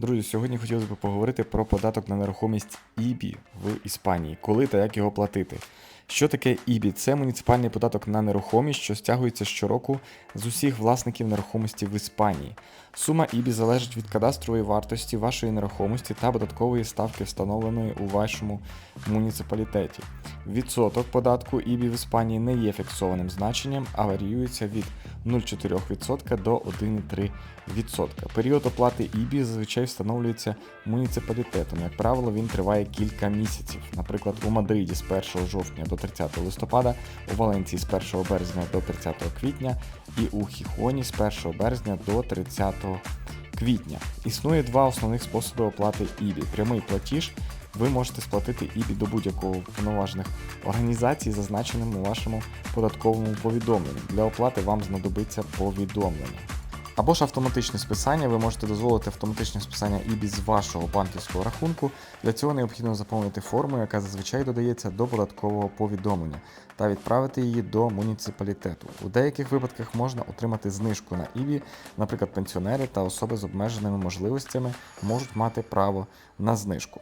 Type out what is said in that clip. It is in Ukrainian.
Друзі, сьогодні хотілося б поговорити про податок на нерухомість ІБІ в Іспанії, коли та як його платити. Що таке ІБІ? Це муніципальний податок на нерухомість, що стягується щороку з усіх власників нерухомості в Іспанії. Сума ІБІ залежить від кадастрової вартості вашої нерухомості та податкової ставки, встановленої у вашому муніципалітеті. Відсоток податку ІБІ в Іспанії не є фіксованим значенням, а варіюється від 0,4% до 1,3%. Період оплати ІБІ зазвичай встановлюється муніципалітетом. Як правило, він триває кілька місяців. Наприклад, у Мадриді з 1 жовтня до 30 листопада, у Валенції з 1 березня до 30 квітня і у Хіхоні з 1 березня до 30 квітня. Існує два основних способи оплати ІБІ. Прямий платіж. Ви можете сплатити ІБІ до будь-якого повноважених організацій, зазначеним у вашому податковому повідомленні. Для оплати вам знадобиться повідомлення. Або ж автоматичне списання, ви можете дозволити автоматичне списання ІБІ з вашого банківського рахунку. Для цього необхідно заповнити форму, яка зазвичай додається до податкового повідомлення, та відправити її до муніципалітету. У деяких випадках можна отримати знижку на ІБІ, наприклад, пенсіонери та особи з обмеженими можливостями можуть мати право на знижку.